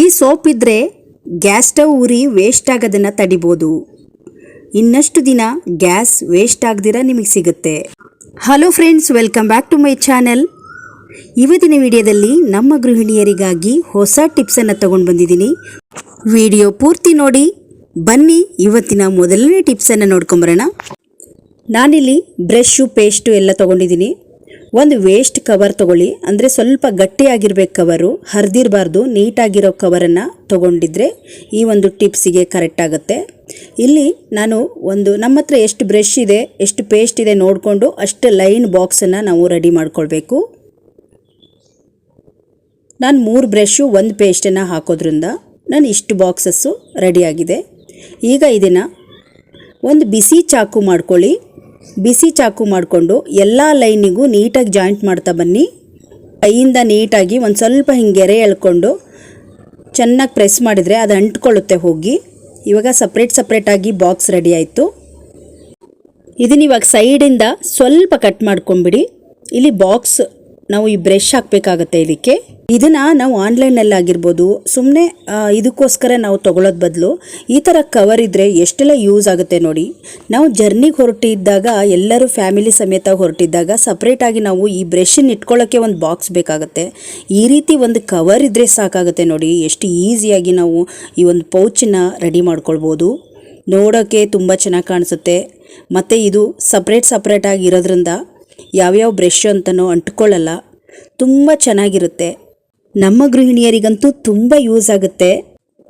ಈ ಸೋಪ್ ಇದ್ದರೆ gas stove ಉರಿ ವೇಸ್ಟ್ ಆಗೋದನ್ನು ತಡಿಬೋದು. ಇನ್ನಷ್ಟು ದಿನ ಗ್ಯಾಸ್ ವೇಸ್ಟ್ ಆಗದಿರ ನಿಮಗೆ ಸಿಗುತ್ತೆ. Hello friends welcome back to my channel ಇವತ್ತಿನ ವಿಡಿಯೋದಲ್ಲಿ ನಮ್ಮ ಗೃಹಿಣಿಯರಿಗಾಗಿ ಹೊಸ ಟಿಪ್ಸನ್ನು ತಗೊಂಡು ಬಂದಿದ್ದೀನಿ. ವಿಡಿಯೋ ಪೂರ್ತಿ ನೋಡಿ, ಬನ್ನಿ ಇವತ್ತಿನ ಮೊದಲನೇ ಟಿಪ್ಸನ್ನು ನೋಡ್ಕೊಂಬರೋಣ. ನಾನಿಲ್ಲಿ ಬ್ರಷ್ಷು ಪೇಸ್ಟು ಎಲ್ಲ ತೊಗೊಂಡಿದ್ದೀನಿ. ಒಂದು ವೇಸ್ಟ್ ಕವರ್ ತಗೊಳ್ಳಿ. ಅಂದರೆ ಸ್ವಲ್ಪ ಗಟ್ಟಿಯಾಗಿರ್ಬೇಕು ಕವರು ಹರಿದಿರಬಾರ್ದು, ನೀಟಾಗಿರೋ ಕವರನ್ನು ತಗೊಂಡಿದ್ರೆ ಈ ಒಂದು ಟಿಪ್ಸಿಗೆ ಕರೆಕ್ಟ್ ಆಗುತ್ತೆ. ಇಲ್ಲಿ ನಾನು ಒಂದು, ನಮ್ಮ ಹತ್ರ ಎಷ್ಟು ಬ್ರಷ್ ಇದೆ, ಎಷ್ಟು ಪೇಸ್ಟ್ ಇದೆ ನೋಡಿಕೊಂಡು ಅಷ್ಟು ಲೈನ್ ಬಾಕ್ಸನ್ನು ನಾವು ರೆಡಿ ಮಾಡ್ಕೊಳ್ಬೇಕು. ನಾನು ಮೂರು ಬ್ರಷ್ಷು ಒಂದು ಪೇಸ್ಟನ್ನು ಹಾಕೋದ್ರಿಂದ ನಾನು ಇಷ್ಟು ಬಾಕ್ಸಸ್ಸು ರೆಡಿಯಾಗಿದೆ ಈಗ ಇದನ್ನು ಒಂದು ಬಿಸಿ ಚಾಕು ಮಾಡ್ಕೊಳ್ಳಿ. ಬಿಸಿ ಚಾಕು ಮಾಡಿಕೊಂಡು ಎಲ್ಲ ಲೈನಿಗೂ ನೀಟಾಗಿ ಜಾಯಿಂಟ್ ಮಾಡ್ತಾ ಬನ್ನಿ. ಕೈಯಿಂದ ನೀಟಾಗಿ ಒಂದು ಸ್ವಲ್ಪ ಹಿಂಗೆ ಎರೆ ಎಳ್ಕೊಂಡು ಚೆನ್ನಾಗಿ ಪ್ರೆಸ್ ಮಾಡಿದರೆ ಅದು ಅಂಟ್ಕೊಳ್ಳುತ್ತೆ ಹೋಗಿ. ಇವಾಗ ಸಪ್ರೇಟ್ ಸಪ್ರೇಟಾಗಿ ಬಾಕ್ಸ್ ರೆಡಿ ಆಯಿತು. ಇದನ್ನ ಇವಾಗ ಸೈಡಿಂದ ಸ್ವಲ್ಪ ಕಟ್ ಮಾಡ್ಕೊಂಬಿಡಿ ಇಲ್ಲಿ ಬಾಕ್ಸ್ ನಾವು ಈ ಬ್ರಷ್ ಹಾಕಬೇಕಾಗತ್ತೆ ಇದಕ್ಕೆ ಇದನ್ನ ನಾವು ಆನ್ಲೈನಲ್ಲಿ ಆಗಿರ್ಬೋದು ಸುಮ್ಮನೆ ಇದಕ್ಕೋಸ್ಕರ ನಾವು ತಗೊಳ್ಳೋದ ಬದಲು ಈ ಥರ ಕವರ್ ಇದ್ದರೆ ಎಷ್ಟೆಲ್ಲ ಯೂಸ್ ಆಗುತ್ತೆ ನೋಡಿ. ನಾವು ಜರ್ನಿಗೆ ಹೊರಟಿದ್ದಾಗ, ಎಲ್ಲರೂ ಫ್ಯಾಮಿಲಿ ಸಮೇತ ಹೊರಟಿದ್ದಾಗ ಸಪ್ರೇಟಾಗಿ ನಾವು ಈ ಬ್ರಷನ್ನು ಇಟ್ಕೊಳ್ಳೋಕ್ಕೆ ಒಂದು ಬಾಕ್ಸ್ ಬೇಕಾಗುತ್ತೆ. ಈ ರೀತಿ ಒಂದು ಕವರ್ ಇದ್ದರೆ ಸಾಕಾಗುತ್ತೆ ನೋಡಿ. ಎಷ್ಟು ಈಸಿಯಾಗಿ ನಾವು ಈ ಒಂದು ಪೌಚನ್ನ ರೆಡಿ ಮಾಡ್ಕೊಳ್ಬೋದು. ನೋಡೋಕ್ಕೆ ತುಂಬ ಚೆನ್ನಾಗಿ ಕಾಣಿಸುತ್ತೆ. ಮತ್ತು ಇದು ಸಪ್ರೇಟ್ ಸಪ್ರೇಟಾಗಿ ಇರೋದ್ರಿಂದ ಯಾವ್ಯಾವ ಬ್ರಷ್ ಅಂತನೋ ಅಂಟ್ಕೊಳ್ಳಲ್ಲ. ತುಂಬ ಚೆನ್ನಾಗಿರುತ್ತೆ. ನಮ್ಮ ಗೃಹಿಣಿಯರಿಗಂತೂ ತುಂಬ ಯೂಸ್ ಆಗುತ್ತೆ.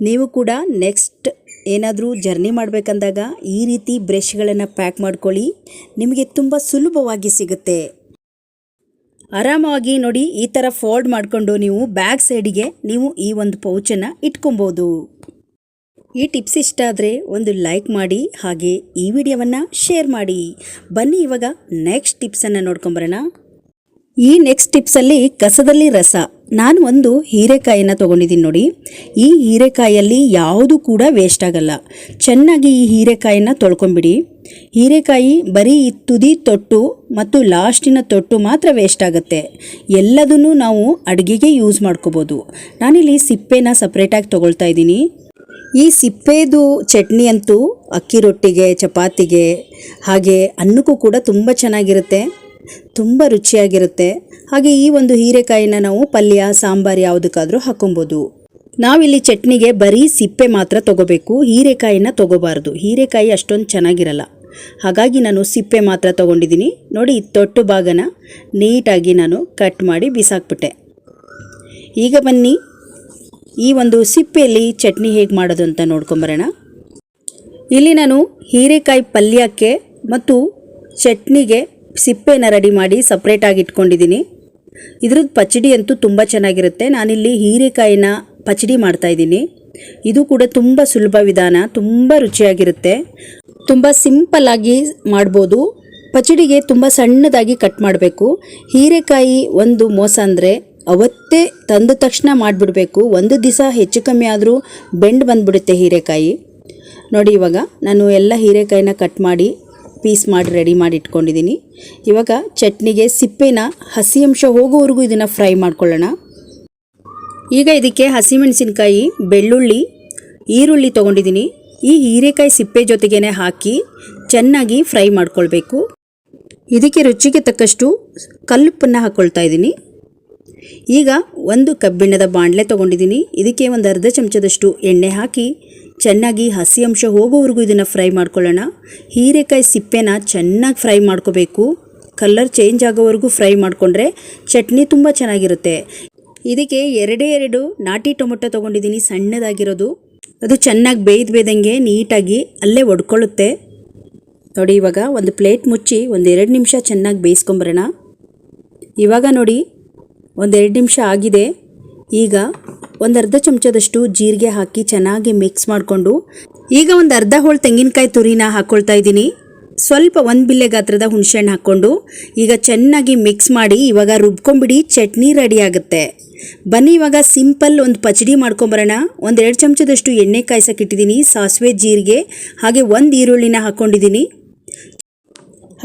ನೀವು ಕೂಡ ನೆಕ್ಸ್ಟ್ ಏನಾದರೂ ಜರ್ನಿ ಮಾಡಬೇಕಂದಾಗ ಈ ರೀತಿ ಬ್ರಷ್ಗಳನ್ನು ಪ್ಯಾಕ್ ಮಾಡ್ಕೊಳ್ಳಿ. ನಿಮಗೆ ತುಂಬ ಸುಲಭವಾಗಿ ಸಿಗುತ್ತೆ. ಆರಾಮವಾಗಿ ನೋಡಿ ಈ ಥರ ಫೋಲ್ಡ್ ಮಾಡಿಕೊಂಡು ನೀವು ಬ್ಯಾಕ್ ಸೈಡಿಗೆ ನೀವು ಈ ಒಂದು ಪೌಚನ್ನು ಇಟ್ಕೊಬೋದು. ಈ ಟಿಪ್ಸ್ ಇಷ್ಟ ಆದರೆ ಒಂದು ಲೈಕ್ ಮಾಡಿ ಹಾಗೆ ಈ ವಿಡಿಯೋವನ್ನು ಶೇರ್ ಮಾಡಿ. ಬನ್ನಿ ಇವಾಗ ನೆಕ್ಸ್ಟ್ ಟಿಪ್ಸನ್ನು ನೋಡ್ಕೊಂಬರೋಣ. ಈ ನೆಕ್ಸ್ಟ್ ಟಿಪ್ಸಲ್ಲಿ ಕಸದಲ್ಲಿ ರಸ. ನಾನು ಒಂದು ಹೀರೆಕಾಯಿನ ತೊಗೊಂಡಿದ್ದೀನಿ ನೋಡಿ. ಈ ಹೀರೆಕಾಯಲ್ಲಿ ಯಾವುದು ಕೂಡ ವೇಸ್ಟ್ ಆಗಲ್ಲ. ಚೆನ್ನಾಗಿ ಈ ಹೀರೆಕಾಯಿನ ತೊಳ್ಕೊಂಬಿಡಿ. ಹೀರೆಕಾಯಿ ಬರೀ ತುದಿ ತೊಟ್ಟು ಮತ್ತು ಲಾಸ್ಟಿನ ತೊಟ್ಟು ಮಾತ್ರ ವೇಸ್ಟ್ ಆಗುತ್ತೆ. ಎಲ್ಲದನ್ನು ನಾವು ಅಡುಗೆಗೆ ಯೂಸ್ ಮಾಡ್ಕೋಬೋದು. ನಾನಿಲ್ಲಿ ಸಿಪ್ಪೆನ ಸಪ್ರೇಟಾಗಿ ತೊಗೊಳ್ತಾ ಇದ್ದೀನಿ. ಈ ಸಿಪ್ಪೆದು ಚಟ್ನಿ ಅಂತೂ ಅಕ್ಕಿ ರೊಟ್ಟಿಗೆ, ಚಪಾತಿಗೆ, ಹಾಗೆ ಅನ್ನಕ್ಕೂ ಕೂಡ ತುಂಬ ಚೆನ್ನಾಗಿರುತ್ತೆ. ತುಂಬ ರುಚಿಯಾಗಿರುತ್ತೆ. ಹಾಗೆ ಈ ಒಂದು ಹೀರೆಕಾಯಿನ ನಾವು ಪಲ್ಯ, ಸಾಂಬಾರು ಯಾವುದಕ್ಕಾದರೂ ಹಾಕೊಬೋದು. ನಾವಿಲ್ಲಿ ಚಟ್ನಿಗೆ ಬರೀ ಸಿಪ್ಪೆ ಮಾತ್ರ ತಗೋಬೇಕು, ಹೀರೆಕಾಯಿನ ತಗೋಬಾರ್ದು. ಹೀರೆಕಾಯಿ ಅಷ್ಟೊಂದು ಚೆನ್ನಾಗಿರಲ್ಲ. ಹಾಗಾಗಿ ನಾನು ಸಿಪ್ಪೆ ಮಾತ್ರ ತೊಗೊಂಡಿದ್ದೀನಿ. ನೋಡಿ ತೊಟ್ಟು ಭಾಗನ ನೀಟಾಗಿ ನಾನು ಕಟ್ ಮಾಡಿ ಬಿಸಾಕ್ಬಿಟ್ಟೆ. ಈಗ ಬನ್ನಿ. ಈ ಒಂದು ಸಿಪ್ಪೆಯಲ್ಲಿ ಚಟ್ನಿ ಹೇಗೆ ಮಾಡೋದು ಅಂತ ನೋಡ್ಕೊಂಬರೋಣ. ಇಲ್ಲಿ ನಾನು ಹೀರೆಕಾಯಿ ಪಲ್ಯಕ್ಕೆ ಮತ್ತು ಚಟ್ನಿಗೆ ಸಿಪ್ಪೆನ ರೆಡಿ ಮಾಡಿ ಸಪ್ರೇಟಾಗಿ ಇಟ್ಕೊಂಡಿದ್ದೀನಿ. ಇದ್ರದ್ದು ಪಚಡಿ ಅಂತೂ ತುಂಬ ಚೆನ್ನಾಗಿರುತ್ತೆ. ನಾನಿಲ್ಲಿ ಹೀರೆಕಾಯಿನ ಪಚಡಿ ಮಾಡ್ತಾ ಇದ್ದೀನಿ. ಇದು ಕೂಡ ತುಂಬ ಸುಲಭ ವಿಧಾನ, ತುಂಬ ರುಚಿಯಾಗಿರುತ್ತೆ. ತುಂಬ ಸಿಂಪಲ್ಲಾಗಿ ಮಾಡ್ಬೋದು. ಪಚಡಿಗೆ ತುಂಬ ಸಣ್ಣದಾಗಿ ಕಟ್ ಮಾಡಬೇಕು. ಹೀರೆಕಾಯಿ ಒಂದು ಮೋಸ ಅಂದರೆ ಅವತ್ತೇ ತಂದ ತಕ್ಷಣ ಮಾಡಿಬಿಡಬೇಕು. ಒಂದು ದಿವಸ ಹೆಚ್ಚು ಕಮ್ಮಿ ಆದರೂ ಬೆಂಡ್ ಬಂದುಬಿಡುತ್ತೆ ಹೀರೆಕಾಯಿ. ನೋಡಿ ಇವಾಗ ನಾನು ಎಲ್ಲ ಹೀರೆಕಾಯಿನ ಕಟ್ ಮಾಡಿ ಪೀಸ್ ಮಾಡಿ ರೆಡಿ ಮಾಡಿ ಇಟ್ಕೊಂಡಿದ್ದೀನಿ. ಇವಾಗ ಚಟ್ನಿಗೆ ಸಿಪ್ಪೆನ ಹಸಿ ಅಂಶ ಹೋಗೋವರೆಗೂ ಇದನ್ನು ಫ್ರೈ ಮಾಡ್ಕೊಳ್ಳೋಣ. ಈಗ ಇದಕ್ಕೆ ಹಸಿಮೆಣಸಿನ್ಕಾಯಿ, ಬೆಳ್ಳುಳ್ಳಿ, ಈರುಳ್ಳಿ ತೊಗೊಂಡಿದ್ದೀನಿ. ಈ ಹೀರೆಕಾಯಿ ಸಿಪ್ಪೆ ಜೊತೆಗೇನೆ ಹಾಕಿ ಚೆನ್ನಾಗಿ ಫ್ರೈ ಮಾಡ್ಕೊಳ್ಬೇಕು. ಇದಕ್ಕೆ ರುಚಿಗೆ ತಕ್ಕಷ್ಟು ಕಲ್ಲುಪ್ಪನ್ನು ಹಾಕ್ಕೊಳ್ತಾ ಇದ್ದೀನಿ. ಈಗ ಒಂದು ಕಬ್ಬಿಣದ ಬಾಣಲೆ ತೊಗೊಂಡಿದ್ದೀನಿ ಇದಕ್ಕೆ ಒಂದು ಅರ್ಧ ಚಮಚದಷ್ಟು ಎಣ್ಣೆ ಹಾಕಿ, ಚೆನ್ನಾಗಿ ಹಸಿ ಅಂಶ ಹೋಗೋವರೆಗೂ ಇದನ್ನು ಫ್ರೈ ಮಾಡ್ಕೊಳ್ಳೋಣ. ಹೀರೆಕಾಯಿ ಸಿಪ್ಪೆನ ಚೆನ್ನಾಗಿ ಫ್ರೈ ಮಾಡ್ಕೋಬೇಕು. ಕಲ್ಲರ್ ಚೇಂಜ್ ಆಗೋವರೆಗೂ ಫ್ರೈ ಮಾಡಿಕೊಂಡ್ರೆ ಚಟ್ನಿ ತುಂಬ ಚೆನ್ನಾಗಿರುತ್ತೆ. ಇದಕ್ಕೆ ಎರಡೇ ಎರಡು ನಾಟಿ ಟೊಮೊಟೊ ತೊಗೊಂಡಿದ್ದೀನಿ ಸಣ್ಣದಾಗಿರೋದು. ಅದು ಚೆನ್ನಾಗಿ ಬೇಯ್ದು ಬೇಯ್ದಂಗೆ ನೀಟಾಗಿ ಅಲ್ಲೇ ಒಡ್ಕೊಳ್ಳುತ್ತೆ. ನೋಡಿ, ಇವಾಗ ಒಂದು ಪ್ಲೇಟ್ ಮುಚ್ಚಿ ಒಂದು ಎರಡು ನಿಮಿಷ ಚೆನ್ನಾಗಿ ಬೇಯಿಸ್ಕೊಂಬರೋಣ. ಇವಾಗ ನೋಡಿ ಒಂದೆರಡು ನಿಮಿಷ ಆಗಿದೆ. ಈಗ ಒಂದು ಅರ್ಧ ಚಮಚದಷ್ಟು ಜೀರಿಗೆ ಹಾಕಿ ಚೆನ್ನಾಗಿ ಮಿಕ್ಸ್ ಮಾಡಿಕೊಂಡು, ಈಗ ಒಂದು ಅರ್ಧ ಹೋಳು ತೆಂಗಿನಕಾಯಿ ತುರಿನ ಹಾಕ್ಕೊಳ್ತಾ ಇದ್ದೀನಿ. ಸ್ವಲ್ಪ ಒಂದು ಬಿಲ್ಲೆ ಗಾತ್ರದ ಹುಣಸೆಹಣ್ಣು ಹಾಕ್ಕೊಂಡು, ಈಗ ಚೆನ್ನಾಗಿ ಮಿಕ್ಸ್ ಮಾಡಿ ಇವಾಗ ರುಬ್ಕೊಂಬಿಡಿ ಚಟ್ನಿ ರೆಡಿ ಆಗುತ್ತೆ. ಬನ್ನಿ ಇವಾಗ ಸಿಂಪಲ್ ಒಂದು ಪಚಡಿ ಮಾಡ್ಕೊಂಬರೋಣ. ಒಂದು ಎರಡು ಚಮಚದಷ್ಟು ಎಣ್ಣೆ ಕಾಯ್ಸಕ್ಕೆ ಇಟ್ಟಿದ್ದೀನಿ, ಸಾಸಿವೆ, ಜೀರಿಗೆ, ಹಾಗೆ ಒಂದು ಈರುಳ್ಳಿನ ಹಾಕ್ಕೊಂಡಿದ್ದೀನಿ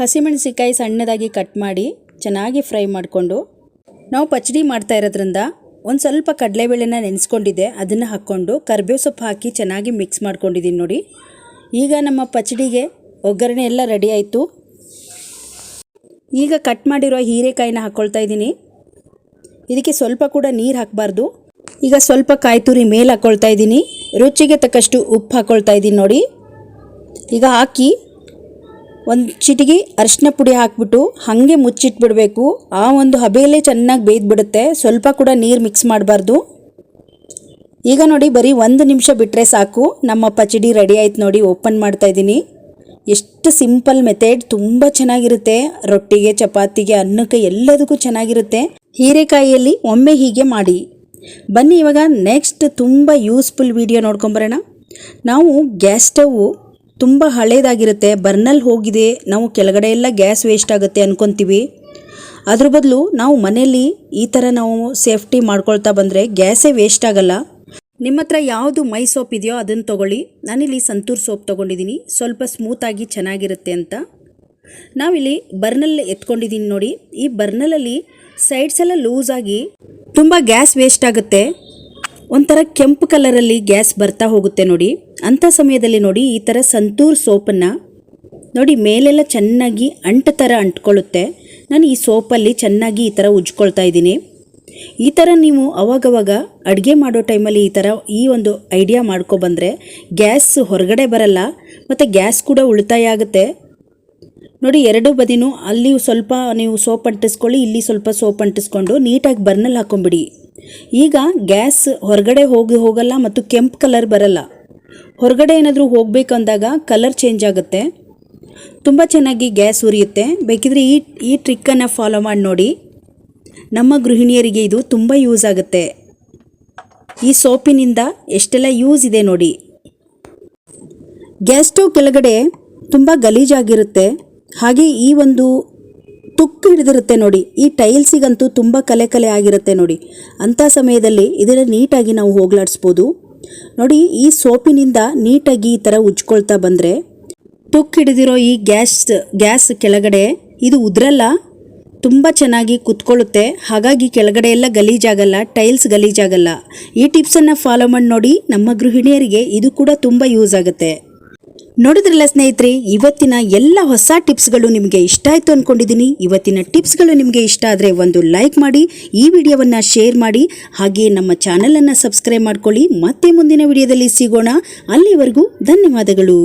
ಹಸಿಮೆಣಸಿಕಾಯಿ ಸಣ್ಣದಾಗಿ ಕಟ್ ಮಾಡಿ ಚೆನ್ನಾಗಿ ಫ್ರೈ ಮಾಡಿಕೊಂಡು ನಾವು ಪಚಡಿ ಮಾಡ್ತಾ ಇರೋದ್ರಿಂದ ಒಂದು ಸ್ವಲ್ಪ ಕಡಲೆಬೇಳೆನ ನೆನೆಸ್ಕೊಂಡಿದ್ದೆ, ಅದನ್ನು ಹಾಕ್ಕೊಂಡು ಕರ್ಬೇವು ಸೊಪ್ಪು ಹಾಕಿ ಚೆನ್ನಾಗಿ ಮಿಕ್ಸ್ ಮಾಡ್ಕೊಂಡಿದ್ದೀನಿ ನೋಡಿ. ಈಗ ನಮ್ಮ ಪಚಡಿಗೆ ಒಗ್ಗರಣೆ ಎಲ್ಲ ರೆಡಿ ಆಯಿತು. ಈಗ ಕಟ್ ಮಾಡಿರೋ ಹೀರೆಕಾಯಿನ ಹಾಕ್ಕೊಳ್ತಾ ಇದ್ದೀನಿ. ಇದಕ್ಕೆ ಸ್ವಲ್ಪ ಕೂಡ ನೀರು ಹಾಕಬಾರ್ದು. ಈಗ ಸ್ವಲ್ಪ ಕಾಯಿ ತುರಿ ಮೇಲೆ ಹಾಕ್ಕೊಳ್ತಾ ಇದ್ದೀನಿ. ರುಚಿಗೆ ತಕ್ಕಷ್ಟು ಉಪ್ಪು ಹಾಕ್ಕೊಳ್ತಾ ಇದ್ದೀನಿ ನೋಡಿ. ಈಗ ಹಾಕಿ ಒಂದು ಚಿಟಿಗೆ ಅರಿಶಿನ ಪುಡಿ ಹಾಕ್ಬಿಟ್ಟು ಹಾಗೆ ಮುಚ್ಚಿಟ್ಬಿಡಬೇಕು. ಆ ಒಂದು ಹಬೆಯಲ್ಲೇ ಚೆನ್ನಾಗಿ ಬೇಯ್ದುಬಿಡುತ್ತೆ. ಸ್ವಲ್ಪ ಕೂಡ ನೀರು ಮಿಕ್ಸ್ ಮಾಡಬಾರ್ದು. ಈಗ ನೋಡಿ ಬರೀ ಒಂದು ನಿಮಿಷ ಬಿಟ್ಟರೆ ಸಾಕು. ನಮ್ಮ ಪಚಡಿ ರೆಡಿ ಆಯ್ತು ನೋಡಿ ಓಪನ್ ಮಾಡ್ತಾ ಇದ್ದೀನಿ. ಎಷ್ಟು ಸಿಂಪಲ್ ಮೆಥಡ್ ತುಂಬ ಚೆನ್ನಾಗಿರುತ್ತೆ. ರೊಟ್ಟಿಗೆ, ಚಪಾತಿಗೆ, ಅನ್ನಕ್ಕೆ ಎಲ್ಲದಕ್ಕೂ ಚೆನ್ನಾಗಿರುತ್ತೆ. ಹೀರೆಕಾಯಿಯಲ್ಲಿ ಒಮ್ಮೆ ಹೀಗೆ ಮಾಡಿ. ಬನ್ನಿ ಇವಾಗ ನೆಕ್ಸ್ಟ್ ತುಂಬ ಯೂಸ್ಫುಲ್ ವಿಡಿಯೋ ನೋಡ್ಕೊಂಬರೋಣ ನಾವು ಗ್ಯಾಸ್ ಸ್ಟವ್ವು ತುಂಬ ಹಳೇದಾಗಿರುತ್ತೆ, ಬರ್ನಲ್ ಹೋಗಿದೆ, ನಾವು ಕೆಳಗಡೆ ಎಲ್ಲ ಗ್ಯಾಸ್ ವೇಸ್ಟ್ ಆಗುತ್ತೆ ಅಂದ್ಕೊತೀವಿ ಅದ್ರ ಬದಲು ನಾವು ಮನೆಯಲ್ಲಿ ಈ ಥರ ನಾವು ಸೇಫ್ಟಿ ಮಾಡ್ಕೊಳ್ತಾ ಬಂದರೆ ಗ್ಯಾಸೇ ವೇಸ್ಟ್ ಆಗಲ್ಲ. ನಿಮ್ಮ ಹತ್ರ ಯಾವುದು ಮೈ ಸೋಪ್ ಇದೆಯೋ ಅದನ್ನು ತೊಗೊಳ್ಳಿ. ನಾನಿಲ್ಲಿ ಸಂತೂರ್ ಸೋಪ್ ತೊಗೊಂಡಿದ್ದೀನಿ. ಸ್ವಲ್ಪ ಸ್ಮೂತಾಗಿ ಚೆನ್ನಾಗಿರುತ್ತೆ ಅಂತ. ನಾವಿಲ್ಲಿ ಬರ್ನಲ್ ಎತ್ಕೊಂಡಿದ್ದೀನಿ ನೋಡಿ. ಈ ಬರ್ನಲಲ್ಲಿ ಸೈಡ್ಸ್ ಎಲ್ಲ ಲೂಸ್ ಆಗಿ ತುಂಬ ಗ್ಯಾಸ್ ವೇಸ್ಟ್ ಆಗುತ್ತೆ. ಒಂಥರ ಕೆಂಪು ಕಲರಲ್ಲಿ ಗ್ಯಾಸ್ ಬರ್ತಾ ಹೋಗುತ್ತೆ ನೋಡಿ. ಅಂಥ ಸಮಯದಲ್ಲಿ ನೋಡಿ ಈ ಥರ ಸಂತೂರ್ ಸೋಪನ್ನು ನೋಡಿ ಮೇಲೆಲ್ಲ ಚೆನ್ನಾಗಿ ಅಂಟು ಥರ ಅಂಟ್ಕೊಳ್ಳುತ್ತೆ. ನಾನು ಈ ಸೋಪಲ್ಲಿ ಚೆನ್ನಾಗಿ ಈ ಥರ ಉಜ್ಕೊಳ್ತಾ ಇದ್ದೀನಿ. ಈ ಥರ ನೀವು ಅವಾಗವಾಗ ಅಡುಗೆ ಮಾಡೋ ಟೈಮಲ್ಲಿ ಈ ಥರ ಈ ಒಂದು ಐಡಿಯಾ ಮಾಡ್ಕೊಬಂದರೆ ಗ್ಯಾಸ್ ಹೊರಗಡೆ ಬರಲ್ಲ, ಮತ್ತು ಗ್ಯಾಸ್ ಕೂಡ ಉಳಿತಾಯ ಆಗುತ್ತೆ. ನೋಡಿ ಎರಡು ಬದಿನೂ ಅಲ್ಲಿ ಸ್ವಲ್ಪ ನೀವು ಸೋಪ್ ಅಂಟಿಸ್ಕೊಳ್ಳಿ, ಇಲ್ಲಿ ಸ್ವಲ್ಪ ಸೋಪ್ ಅಂಟಿಸ್ಕೊಂಡು ನೀಟಾಗಿ ಬರ್ನಲ್ಲಿ ಹಾಕೊಂಬಿಡಿ ಈಗ ಗ್ಯಾಸ್ ಹೊರಗಡೆ ಹೋಗಿ ಹೋಗಲ್ಲ ಮತ್ತು ಕೆಂಪು ಕಲರ್ ಬರಲ್ಲ. ಹೊರಗಡೆ ಏನಾದರೂ ಹೋಗಬೇಕು ಅಂದಾಗ ಕಲರ್ ಚೇಂಜ್ ಆಗುತ್ತೆ. ತುಂಬ ಚೆನ್ನಾಗಿ ಗ್ಯಾಸ್ ಉರಿಯುತ್ತೆ. ಬೇಕಿದ್ರೆ ಈ ಈ ಟ್ರಿಕ್ಕನ್ನು ಫಾಲೋ ಮಾಡಿ ನೋಡಿ. ನಮ್ಮ ಗೃಹಿಣಿಯರಿಗೆ ಇದು ತುಂಬ ಯೂಸ್ ಆಗುತ್ತೆ. ಈ ಸೋಪಿನಿಂದ ಎಷ್ಟೆಲ್ಲ ಯೂಸ್ ಇದೆ ನೋಡಿ. ಗ್ಯಾಸ್ ಸ್ಟವ್ ಕೆಳಗಡೆ ತುಂಬ ಗಲೀಜಾಗಿರುತ್ತೆ ಹಾಗೆ ಈ ಒಂದು ತುಕ್ಕು ಹಿಡಿದಿರುತ್ತೆ ನೋಡಿ. ಈ ಟೈಲ್ಸಿಗಂತೂ ತುಂಬ ಕಲೆ ಕಲೆ ಆಗಿರುತ್ತೆ ನೋಡಿ. ಅಂಥ ಸಮಯದಲ್ಲಿ ಇದನ್ನು ನೀಟಾಗಿ ನಾವು ಹೋಗ್ಲಾಡಿಸ್ಬೋದು. ನೋಡಿ, ಈ ಸೋಪಿನಿಂದ ನೀಟಾಗಿ ಈ ಥರ ಉಜ್ಕೊಳ್ತಾ ಬಂದರೆ ತುಕ್ಕು ಹಿಡಿದಿರೋ ಈ ಗ್ಯಾಸ್ ಗ್ಯಾಸ್ ಕೆಳಗಡೆ ಇದು ಉದ್ರಲ್ಲ, ತುಂಬ ಚೆನ್ನಾಗಿ ಕುತ್ಕೊಳ್ಳುತ್ತೆ. ಹಾಗಾಗಿ ಕೆಳಗಡೆ ಎಲ್ಲ ಗಲೀಜಾಗಲ್ಲ, ಟೈಲ್ಸ್ ಗಲೀಜಾಗಲ್ಲ. ಈ ಟಿಪ್ಸನ್ನು ಫಾಲೋ ಮಾಡಿ ನೋಡಿ, ನಮ್ಮ ಗೃಹಿಣಿಯರಿಗೆ ಇದು ಕೂಡ ತುಂಬ ಯೂಸ್ ಆಗುತ್ತೆ. ನೋಡಿದ್ರಲ್ಲ ಸ್ನೇಹಿತರೆ, ಇವತ್ತಿನ ಎಲ್ಲ ಹೊಸ ಟಿಪ್ಸ್ಗಳು ನಿಮಗೆ ಇಷ್ಟ ಆಯಿತು ಅಂದ್ಕೊಂಡಿದ್ದೀನಿ ಇವತ್ತಿನ ಟಿಪ್ಸ್ಗಳು ನಿಮಗೆ ಇಷ್ಟ ಆದರೆ ಒಂದು ಲೈಕ್ ಮಾಡಿ, ಈ ವಿಡಿಯೋವನ್ನು ಶೇರ್ ಮಾಡಿ ಹಾಗೆ ನಮ್ಮ ಚಾನಲನ್ನು ಸಬ್ಸ್ಕ್ರೈಬ್ ಮಾಡ್ಕೊಳ್ಳಿ. ಮತ್ತೆ ಮುಂದಿನ ವಿಡಿಯೋದಲ್ಲಿ ಸಿಗೋಣ. ಅಲ್ಲಿವರೆಗೂ ಧನ್ಯವಾದಗಳು.